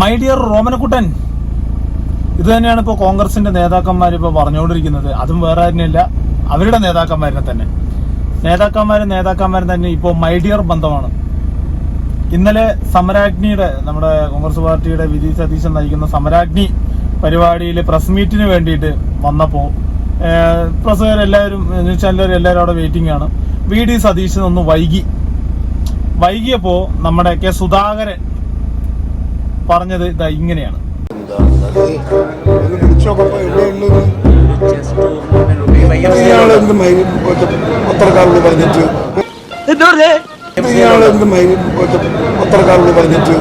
My dear റോമനക്കുട്ടൻ ഇത് തന്നെയാണ് ഇപ്പോൾ കോൺഗ്രസിന്റെ നേതാക്കന്മാർ ഇപ്പോൾ പറഞ്ഞുകൊണ്ടിരിക്കുന്നത്. അതും വേറെ തന്നെയല്ല അവരുടെ നേതാക്കന്മാരെ തന്നെ. നേതാക്കന്മാരും നേതാക്കന്മാരും തന്നെ ഇപ്പോൾ മൈ ഡിയർ ബന്ധമാണ്. ഇന്നലെ സമരാഗ്നിയുടെ നമ്മുടെ കോൺഗ്രസ് പാർട്ടിയുടെ വിധി സതീശൻ നയിക്കുന്ന സമരാഗ്നി പരിപാടിയിൽ പ്രസ് മീറ്റിന് വേണ്ടിയിട്ട് വന്നപ്പോൾ പ്രസുകാരെല്ലാവരും ന്യൂസ് ചാനലുകാർ എല്ലാവരും അവിടെ വെയിറ്റിംഗ് ആണ്. വി ഡി സതീശൻ ഒന്ന് വൈകി. വൈകിയപ്പോൾ നമ്മുടെ കെ സുധാകരൻ പറഞ്ഞത് ഇതാ ഇങ്ങനെയാണ്. എന്റേതാണ് പത്രക്കാരോട് പറഞ്ഞിട്ട്? പത്രക്കാരോട് പറഞ്ഞിട്ട്?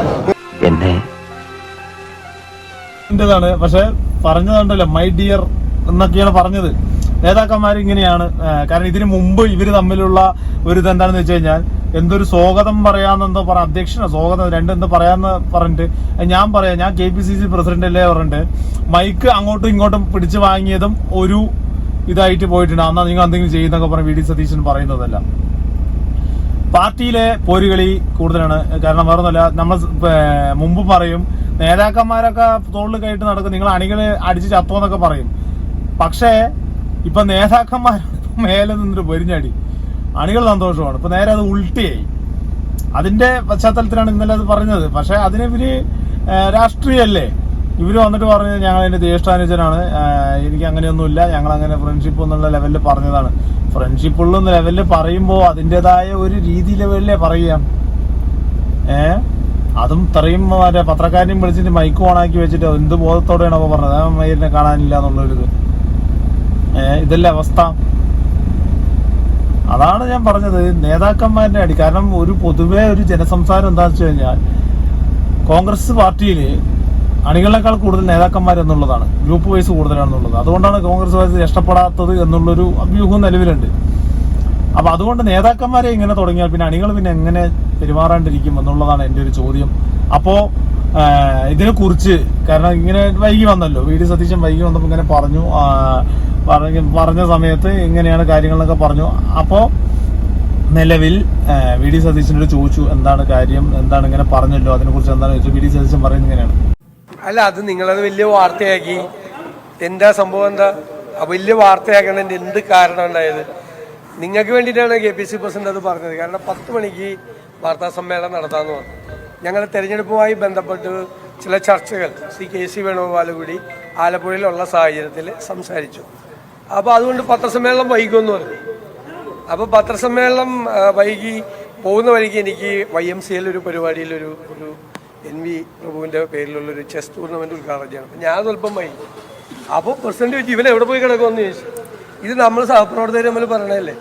എന്നെ പക്ഷെ പറഞ്ഞതുണ്ടല്ലോ മൈ ഡിയർ എന്നൊക്കെയാണ് പറഞ്ഞത്. നേതാക്കന്മാർ ഇങ്ങനെയാണ് കാരണം ഇതിനു മുമ്പ് ഇവർ തമ്മിലുള്ള ഒരു ഇതെന്താണെന്ന് വെച്ച് കഴിഞ്ഞാൽ എന്തൊരു സ്വാഗതം പറയാന്നെന്തോ പറ അധ്യക്ഷനോ സ്വാഗതം രണ്ടെന്തോ പറയാന്ന് പറഞ്ഞിട്ട് ഞാൻ പറയാം. ഞാൻ K P C C president അല്ലേ പറഞ്ഞിട്ട് മൈക്ക് അങ്ങോട്ടും ഇങ്ങോട്ടും പിടിച്ചു വാങ്ങിയതും ഒരു ഇതായിട്ട് പോയിട്ടുണ്ട്. അന്നാ നിങ്ങൾ എന്തെങ്കിലും ചെയ്യുന്നൊക്കെ പറഞ്ഞ് വി ഡി സതീശൻ പറയുന്നതല്ല. പാർട്ടിയിലെ പോരുകളി കൂടുതലാണ്. കാരണം വേറൊന്നുമല്ല നമ്മൾ മുമ്പ് പറയും നേതാക്കന്മാരൊക്കെ തോളിൽ കയറ്റി നടക്കും നിങ്ങൾ അണികളെ അടിച്ച് ചത്തോന്നൊക്കെ പറയും. പക്ഷേ ഇപ്പൊ നേതാക്കന്മാർ മേലെ നിന്നൊരു പൊരിഞ്ഞടി. അണികൾ സന്തോഷമാണ്. ഇപ്പൊ നേരെ അത് ഉൾട്ടിയായി. അതിന്റെ പശ്ചാത്തലത്തിലാണ് ഇന്നലെ അത് പറഞ്ഞത്. പക്ഷെ അതിന് ഇവർ ഏഹ്, രാഷ്ട്രീയല്ലേ? ഇവർ വന്നിട്ട് പറഞ്ഞത് ഞങ്ങൾ എന്റെ ജ്യേഷ്ഠാനുജനാണ്. എനിക്ക് അങ്ങനെയൊന്നുമില്ല. ഞങ്ങൾ അങ്ങനെ ഫ്രണ്ട്ഷിപ്പ് എന്നുള്ള ലെവലിൽ പറഞ്ഞതാണ്. ഫ്രണ്ട്ഷിപ്പ് ഉള്ള ലെവലിൽ പറയുമ്പോൾ അതിന്റെതായ ഒരു രീതി ലെവലിലേ പറയാം ഏ? അതും ഇത്രയും മറ്റേ പത്രക്കാരനെയും വിളിച്ചിട്ട് മൈക്ക് ഓണാക്കി വെച്ചിട്ട് എന്ത് ബോധത്തോടെയാണ് അപ്പൊ പറഞ്ഞത് മയിലിനെ കാണാനില്ല എന്നുള്ളൊരിത്. ഇതല്ലേ അവസ്ഥ? അതാണ് ഞാൻ പറഞ്ഞത്. നേതാക്കന്മാരുടെ അടി. കാരണം ഒരു പൊതുവേ ഒരു ജനസംസാരം എന്താണെന്ന് വെച്ച് കഴിഞ്ഞാൽ കോൺഗ്രസ് പാർട്ടിയിൽ അണികളെക്കാൾ കൂടുതൽ നേതാക്കന്മാർ എന്നുള്ളതാണ്. ഗ്രൂപ്പ് വൈസ് കൂടുതലാണെന്നുള്ളത്. അതുകൊണ്ടാണ് കോൺഗ്രസ് വൈസ് ഇഷ്ടപ്പെടാത്തത് എന്നുള്ളൊരു അഭ്യൂഹം നിലവിലുണ്ട്. അപ്പൊ അതുകൊണ്ട് നേതാക്കന്മാരെ ഇങ്ങനെ തുടങ്ങിയാൽ പിന്നെ അണികൾ പിന്നെ എങ്ങനെ പെരുമാറാണ്ടിരിക്കും എന്നുള്ളതാണ് എന്റെ ഒരു ചോദ്യം. അപ്പോ ഇതിനെ കുറിച്ച് കാരണം ഇങ്ങനെ വൈകി വന്നല്ലോ. വി ഡി സതീശൻ വൈകി വന്നപ്പോൾ ഇങ്ങനെ പറഞ്ഞു. പറഞ്ഞ പറഞ്ഞ സമയത്ത് ഇങ്ങനെയാണ് കാര്യങ്ങളെന്നൊക്കെ പറഞ്ഞു. അപ്പോൾ നിലവിൽ വി ഡി സതീശനോട് ചോദിച്ചു എന്താണ് കാര്യം എന്താണ് ഇങ്ങനെ പറഞ്ഞല്ലോ അതിനെക്കുറിച്ച് എന്താണ് ചോദിച്ചു വി ഡി സതീശൻ പറയുന്നത് ഇങ്ങനെയാണ്. അല്ല അത് നിങ്ങളത് വലിയ വാർത്തയാക്കി. എന്താ സംഭവം എന്താ? വലിയ വാർത്തയാക്കണതിന്റെ എന്ത് കാരണം ഉണ്ടായത്? നിങ്ങൾക്ക് വേണ്ടിയിട്ടാണ് കെ പി സി പ്രസിഡന്റ് അത് പറഞ്ഞത്. കാരണം പത്ത് മണിക്ക് വാർത്താ സമ്മേളനം നടത്താമെന്ന് പറഞ്ഞു. ഞങ്ങൾ തെരഞ്ഞെടുപ്പുമായി ബന്ധപ്പെട്ട് ചില ചർച്ചകൾ ശ്രീ കെ സി വേണുഗോപാൽ കൂടി ആലപ്പുഴയിലുള്ള സാഹചര്യത്തിൽ സംസാരിച്ചു. അപ്പോൾ അതുകൊണ്ട് പത്രസമ്മേളനം വൈകുമെന്ന് പറഞ്ഞു. അപ്പോൾ പത്രസമ്മേളനം വൈകി പോകുന്ന വഴിക്ക് എനിക്ക് വൈ എം സി ഒരു പരിപാടിയിൽ ഒരു എൻ വി പ്രഭുവിന്റെ പേരിലുള്ള ഒരു ചെസ് ടൂർണമെന്റ് ഉദ്ഘാടനം ചെയ്യണം. അപ്പൊ ഞാൻ സ്വല്പം വൈകി. അപ്പോൾ പ്രസിഡന്റ് ചോദിച്ചു ഇവൻ എവിടെ പോയി കിടക്കുമെന്ന് ചോദിച്ചു. ഇത് നമ്മൾ സഹപ്രവർത്തകർ നമ്മൾ പറയണല്ലേ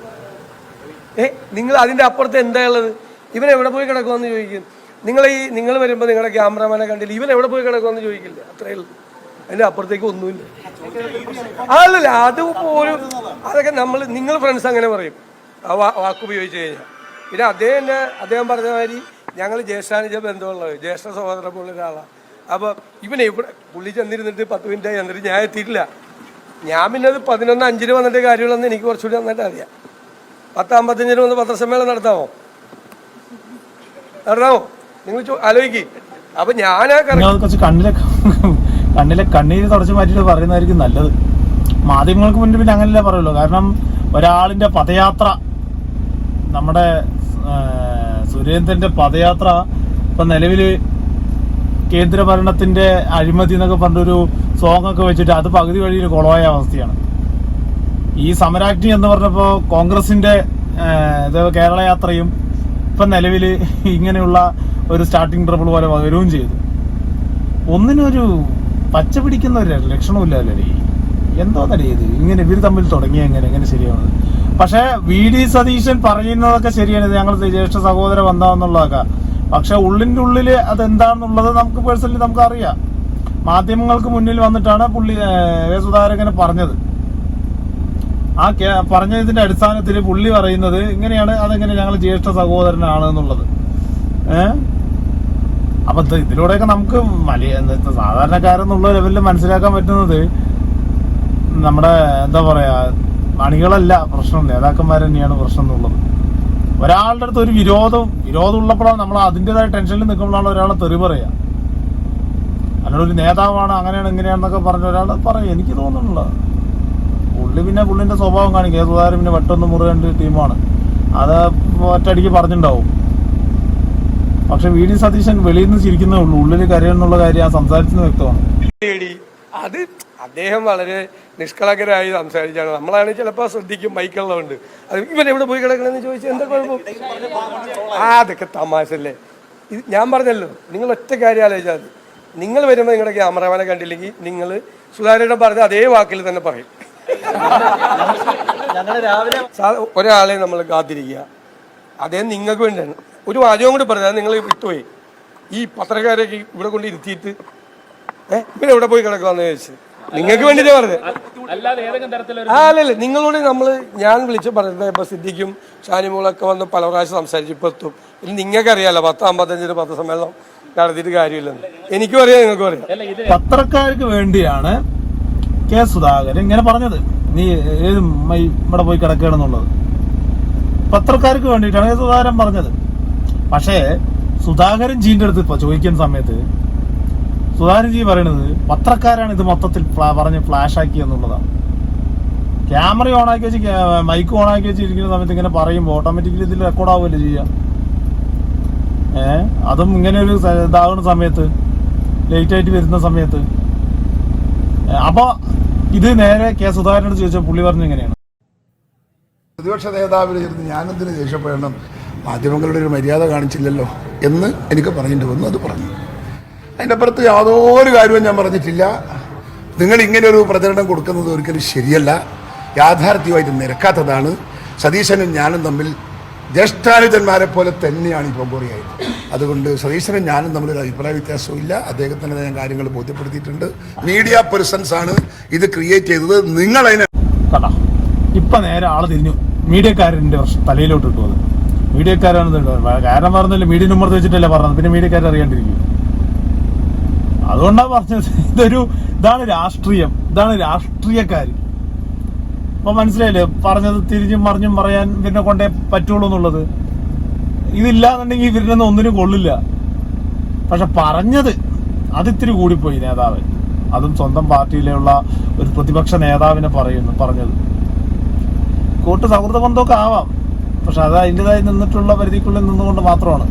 ഏ നിങ്ങൾ അതിന്റെ അപ്പുറത്ത് എന്താ ഉള്ളത്? ഇവൻ എവിടെ പോയി കിടക്കുമെന്ന് ചോദിക്കും. നിങ്ങൾ ഈ നിങ്ങൾ വരുമ്പോൾ നിങ്ങളുടെ ക്യാമറമാനെ കണ്ടില്ല? ഇവൻ എവിടെ പോയി കിടക്കുമെന്ന് ചോദിക്കില്ല. അത്രയേ ഉള്ളൂ. അതിന്റെ അപ്പുറത്തേക്ക് ഒന്നുമില്ല. അല്ലല്ല അത് പോലും അതൊക്കെ നമ്മൾ നിങ്ങൾ ഫ്രണ്ട്സ് അങ്ങനെ പറയും. ആ വാക്ക് ഉപയോഗിച്ച് കഴിഞ്ഞാൽ പിന്നെ അദ്ദേഹം തന്നെ അദ്ദേഹം പറഞ്ഞ മാതിരി ഞങ്ങൾ ജ്യേഷ്ഠാനുജ ബന്ധമുള്ളത്. ജ്യേഷ്ഠ സഹോദരമുള്ള ഒരാളാണ് അപ്പോൾ ഇവനെ ഇവിടെ പുള്ളി ചെന്നിരുന്നിട്ട് പത്ത് മിനിറ്റ് ആയി എന്നിട്ട് ഞാൻ എത്തിയിട്ടില്ല. ഞാൻ പിന്നെ അത് പതിനൊന്ന് അഞ്ചിന് വന്നിട്ട് കാര്യമുള്ളതെന്ന് എനിക്ക് കുറച്ചുകൂടി നന്നായിട്ട് അറിയാം. പത്താമ്പത്തഞ്ചിന് വന്ന് പത്രസമ്മേളനം നടത്താമോ? നടത്താമോ? നിങ്ങൾ ആലോചിക്കേ. അപ്പൊ ഞാൻ കുറച്ച് കണ്ണിലെ കണ്ണീര് തുടച്ച് മാറ്റിയിട്ട് പറയുന്നതായിരിക്കും നല്ലത്. മാധ്യമങ്ങൾക്ക് മുന്നിൽ പിന്നെ അങ്ങനല്ലേ പറയുള്ളൂ. കാരണം ഒരാളിന്റെ പദയാത്ര നമ്മുടെ സുരേന്ദ്രന്റെ പദയാത്ര ഇപ്പൊ നിലവിൽ കേന്ദ്ര ഭരണത്തിന്റെ അഴിമതി എന്നൊക്കെ പറഞ്ഞൊരു സോങ് ഒക്കെ വെച്ചിട്ട് അത് പകുതി വഴിയിൽ കുളമായ അവസ്ഥയാണ്. ഈ സമരാജ്ഞി എന്ന് പറഞ്ഞപ്പോൾ കോൺഗ്രസിന്റെ കേരള യാത്രയും ഇപ്പൊ നിലവിൽ ഇങ്ങനെയുള്ള ഒരു സ്റ്റാർട്ടിംഗ് ട്രബിൾ പോലെ വരികയും ചെയ്തു. ഒന്നിനൊരു പച്ച പിടിക്കുന്ന ഒരു ലക്ഷണമില്ലല്ലേ എന്തോന്നടി ഇത് ഇങ്ങനെ ഇവർ തമ്മിൽ തുടങ്ങി എങ്ങനെ എങ്ങനെ ശരിയാവുന്നത്? പക്ഷേ വി ഡി സതീശൻ പറയുന്നതൊക്കെ ശരിയാണ് ഇത് ഞങ്ങൾ ജ്യേഷ്ഠ സഹോദര ബന്ധമെന്നുള്ളതൊക്കെ പക്ഷെ ഉള്ളിന്റെ ഉള്ളിൽ അതെന്താണെന്നുള്ളത് നമുക്ക് പേഴ്സണലി നമുക്ക് അറിയാം മാധ്യമങ്ങൾക്ക് മുന്നിൽ വന്നിട്ടാണ് പുള്ളി സുധാകരങ്ങനെ പറഞ്ഞത്. ആ പറഞ്ഞതിന്റെ അടിസ്ഥാനത്തിൽ പുള്ളി പറയുന്നത് ഇങ്ങനെയാണ് അതെങ്ങനെ ഞങ്ങൾ ജ്യേഷ്ഠ സഹോദരനാണ് എന്നുള്ളത് ഏഹ് അപ്പൊ ഇത് ഇതിലൂടെയൊക്കെ നമുക്ക് വലിയ സാധാരണക്കാരെന്നുള്ള ലെവലിൽ മനസ്സിലാക്കാൻ പറ്റുന്നത് നമ്മുടെ എന്താ പറയാ അണികളല്ല പ്രശ്നം നേതാക്കന്മാർ തന്നെയാണ് പ്രശ്നം എന്നുള്ളത് ഒരാളുടെ അടുത്ത് ഒരു വിരോധം വിരോധം ഉള്ളപ്പോഴാണ് നമ്മൾ അതിന്റെതായ ടെൻഷനിൽ നിൽക്കുമ്പോഴാണ് ഒരാളെ തെറി പറയാ. ഒരു നേതാവാണ് അങ്ങനെയാണ് ഇങ്ങനെയാണെന്നൊക്കെ പറഞ്ഞ ഒരാൾ പറയും. എനിക്ക് തോന്നുന്നില്ല. പുള്ളി പിന്നെ പുള്ളിന്റെ സ്വഭാവം കാണിക്കും. ഏതുതാരം പിന്നെ വെട്ടൊന്ന് മുറുകേണ്ട ടീമാണ്. അത് ഒറ്റടിക്ക് പറഞ്ഞിട്ടുണ്ടാവും പക്ഷെ വി ഡി സതീശൻ വെളിയിൽ നിന്ന് ചിരിക്കുന്നേ ഉള്ളൂ. ഉള്ളിൽ കരയെന്നുള്ള കാര്യം ആ സംസാരിച്ചത് വ്യക്തമാണ്. അത് അദ്ദേഹം വളരെ നിഷ്കളങ്കരായി സംസാരിച്ചാണ്. നമ്മളാണ് ചിലപ്പോൾ ശ്രദ്ധിക്കും മൈക്കുള്ളതുകൊണ്ട് അത് ഇവൻ എവിടെ പോയി കിടക്കണമെന്ന് ചോദിച്ചാൽ എന്താ കുഴപ്പം? ആ അതൊക്കെ തമാശല്ലേ ഇത് ഞാൻ പറഞ്ഞല്ലോ നിങ്ങൾ ഒറ്റ കാര്യം ആലോചിച്ചാൽ മതി. നിങ്ങൾ വരുമ്പോൾ നിങ്ങളുടെ ക്യാമറമാനെ കണ്ടില്ലെങ്കിൽ നിങ്ങൾ സുതാര്യം പറഞ്ഞ അതേ വാക്കിൽ തന്നെ പറയും. സാ- ഒരാളെ നമ്മൾ കാത്തിരിക്കുക. അദ്ദേഹം നിങ്ങൾക്ക് വേണ്ടിയാണ്. ഒരു വാചകം കൂടി പറഞ്ഞാൽ നിങ്ങൾ വിട്ടുപോയി. ഈ പത്രക്കാരൊക്കെ ഇവിടെ കൊണ്ട് ഇരുത്തിയിട്ട് ഏഹ് പിന്നെ എവിടെ പോയി കിടക്കാന്ന് ചോദിച്ചു. നിങ്ങൾക്ക് വേണ്ടിട്ടാ പറഞ്ഞത്. ആ അല്ലല്ല നിങ്ങളോട് നമ്മൾ ഞാൻ വിളിച്ച് പറഞ്ഞത് ഇപ്പൊ സിദ്ധിക്കും ഷാനിമോളൊക്കെ വന്ന് പല പ്രാവശ്യം സംസാരിച്ചു ഇപ്പൊ എത്തും. ഇനി നിങ്ങൾക്ക് അറിയാലോ പത്ത് അമ്പത്തഞ്ചിന് പത്ത് സമ്മേളനം നടത്തിയിട്ട് കാര്യമില്ലെന്ന്. എനിക്കും അറിയാം നിങ്ങൾക്കും അറിയാം. പത്രക്കാർക്ക് വേണ്ടിയാണ് കെ സുധാകരൻ ഇങ്ങനെ പറഞ്ഞത്. നീ ഏത് ഇവിടെ പോയി കിടക്കുകയാണെന്നുള്ളത്. പത്രക്കാർക്ക് വേണ്ടിയിട്ടാണ് കെ സുധാകരൻ പറഞ്ഞത്. പക്ഷേ സുധാകരൻ ജീന്റെ അടുത്ത് ഇപ്പോൾ ചോദിക്കുന്ന സമയത്ത് സുധാകരൻ ജി പറയണത് പത്രക്കാരാണ് ഇത് മൊത്തത്തിൽ പറഞ്ഞ് ഫ്ലാഷ് ആക്കി എന്നുള്ളതാണ് ക്യാമറ ഓൺ ആക്കി വെച്ച് മൈക്ക് ഓൺ ആക്കി വെച്ചിരിക്കുന്ന സമയത്ത് ഇങ്ങനെ പറയുമ്പോൾ ഓട്ടോമാറ്റിക്കലി ഇതിൽ റെക്കോർഡ് ആവുമല്ലോ ചെയ്യാം. ഏഹ് അതും ഇങ്ങനെ ഒരു ഇതാകുന്ന സമയത്ത് ലേറ്റ് ആയിട്ട് വരുന്ന സമയത്ത്. അപ്പോൾ അപ്പൊ ഇത് നേരെ കെ സുധാകരനോട് ചോദിച്ചാൽ പുള്ളി പറഞ്ഞു ഇങ്ങനെയാണ്. പ്രതിപക്ഷ നേതാവിനെ ഞാനെന്തിനു ദേഷ്യപ്പെടണം? മാധ്യമങ്ങളുടെ ഒരു മര്യാദ കാണിച്ചില്ലല്ലോ എന്ന് എനിക്ക് പറഞ്ഞിട്ട് വന്നു അത് പറഞ്ഞു. അതിന്റെ അപ്പുറത്ത് യാതൊരു കാര്യവും ഞാൻ പറഞ്ഞിട്ടില്ല. നിങ്ങൾ ഇങ്ങനെ ഒരു പ്രചരണം കൊടുക്കുന്നത് ഒരിക്കലും ശരിയല്ല. യാഥാർത്ഥ്യമായിട്ട് നിരക്കാത്തതാണ്. സതീശനും ഞാനും തമ്മിൽ ജ്യേഷ്ഠാനുജന്മാരെ പോലെ തന്നെയാണ് ഇപ്പം കുറിയായത് അതുകൊണ്ട് സതീശനും ഞാനും തമ്മിൽ ഒരു അഭിപ്രായ വ്യത്യാസവും ഇല്ല. അദ്ദേഹത്തിന് ഞാൻ കാര്യങ്ങൾ ബോധ്യപ്പെടുത്തിയിട്ടുണ്ട്. മീഡിയ പേഴ്സൺസ് ആണ് ഇത് ക്രിയേറ്റ് ചെയ്തത്. നിങ്ങൾ അതിനെ ഇപ്പൊ നേരെ ആൾ തിരിഞ്ഞു. മീഡിയക്കാരന്റെ തലയിലോട്ട് ഇട്ടു മീഡിയക്കാരാണ്. കാരണം പറഞ്ഞില്ല മീഡിയ നമ്പർ വെച്ചിട്ടല്ലേ പറഞ്ഞത്. പിന്നെ മീഡിയക്കാരെ അറിയാണ്ടിരിക്കും. അതുകൊണ്ടാണ് പറഞ്ഞത്. ഇതൊരു ഇതാണ് രാഷ്ട്രീയം. ഇതാണ് രാഷ്ട്രീയക്കാർ അപ്പൊ മനസ്സിലായില്ലേ? പറഞ്ഞത് തിരിഞ്ഞും മറിഞ്ഞും പറയാൻ പിന്നെ കൊണ്ടേ പറ്റുള്ളൂ എന്നുള്ളത്. ഇതില്ലാന്നുണ്ടെങ്കിൽ ഇവരിലൊന്നും ഒന്നിനും കൊള്ളില്ല. പക്ഷെ പറഞ്ഞത് അതിത്തിരി കൂടിപ്പോയി നേതാവ്. അതും സ്വന്തം പാർട്ടിയിലുള്ള ഒരു പ്രതിപക്ഷ നേതാവിനെ പറയുന്നു പറഞ്ഞത്. കൂട്ട് സൗഹൃദ ബന്ധമൊക്കെ ആവാം. പക്ഷെ അത് അതിന്റെതായി നിന്നിട്ടുള്ള പരിധിക്കുള്ളിൽ നിന്നുകൊണ്ട് മാത്രമാണ്.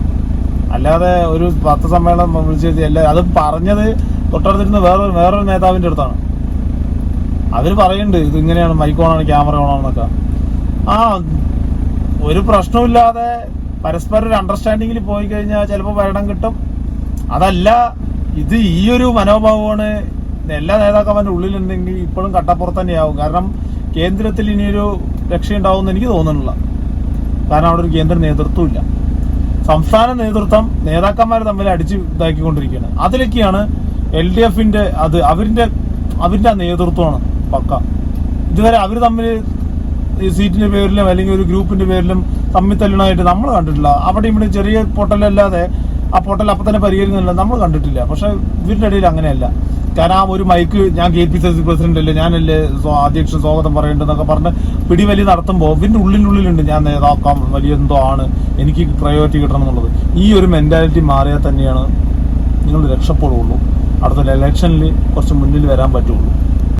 അല്ലാതെ ഒരു പത്ര സമ്മേളനം വിളിച്ചു അല്ല അത് പറഞ്ഞത് തൊട്ടടുത്തിരുന്ന് വേറൊരു വേറൊരു നേതാവിന്റെ അടുത്താണ്. അവർ പറയുന്നുണ്ട് ഇത് ഇങ്ങനെയാണ് മൈക്ക് ഓണാണ് ക്യാമറ ഓണാണെന്നൊക്കെ ആ ഒരു പ്രശ്നമില്ലാതെ പരസ്പരം ഒരു അണ്ടർസ്റ്റാൻഡിങ്ങിൽ പോയി കഴിഞ്ഞാൽ ചിലപ്പോൾ ഭരണം കിട്ടും. അതല്ല ഇത് ഈ ഒരു മനോഭാവമാണ് എല്ലാ നേതാക്കന്മാരുടെ ഉള്ളിലുണ്ടെങ്കിൽ ഇപ്പോഴും കട്ടപ്പുറത്ത് തന്നെയാവും. കാരണം കേന്ദ്രത്തിൽ ഇനിയൊരു രക്ഷയുണ്ടാവുമെന്ന് എനിക്ക് തോന്നുന്നില്ല. കാരണം അവിടെ ഒരു കേന്ദ്ര നേതൃത്വമില്ല. സംസ്ഥാന നേതൃത്വം നേതാക്കന്മാർ തമ്മിൽ അടിച്ച് ഇതാക്കിക്കൊണ്ടിരിക്കുകയാണ്. അതിലൊക്കെയാണ് എൽ ഡി എഫിന്റെ അത് അവരിന്റെ അവരിന്റെ നേതൃത്വമാണ് പക്ക. ഇതുവരെ അവർ തമ്മിൽ ഈ സീറ്റിന്റെ പേരിലും അല്ലെങ്കിൽ ഒരു ഗ്രൂപ്പിന്റെ പേരിലും തമ്മിൽ തല്ലണമായിട്ട് നമ്മൾ കണ്ടിട്ടില്ല. അവിടെ ഇവിടെ ചെറിയ പൊട്ടലല്ലാതെ ആ പൊട്ടൽ അപ്പൊ തന്നെ പരിഹരിക്കുന്നില്ല നമ്മൾ കണ്ടിട്ടില്ല. പക്ഷെ ഇവരുടെ ഇടയിൽ അങ്ങനെയല്ല. കാരണം ആ ഒരു മൈക്ക് ഞാൻ K P C C president അല്ലേ? ഞാനല്ലേ അധ്യക്ഷൻ സ്വാഗതം പറയേണ്ടതെന്നൊക്കെ പറഞ്ഞ് പിടിവലി നടത്തുമ്പോൾ പിന്നെ ഉള്ളിനുള്ളിലുണ്ട് ഞാൻ നേതാക്കാം വലിയ എന്തോ ആണ്. എനിക്ക് പ്രയോറിറ്റി കിട്ടണം എന്നുള്ളത്. ഈ ഒരു മെന്റാലിറ്റി മാറിയാൽ തന്നെയാണ് നിങ്ങൾ രക്ഷപ്പെടുകയുള്ളൂ അടുത്ത ഇലക്ഷനിൽ കുറച്ച് മുന്നിൽ വരാൻ പറ്റുള്ളൂ.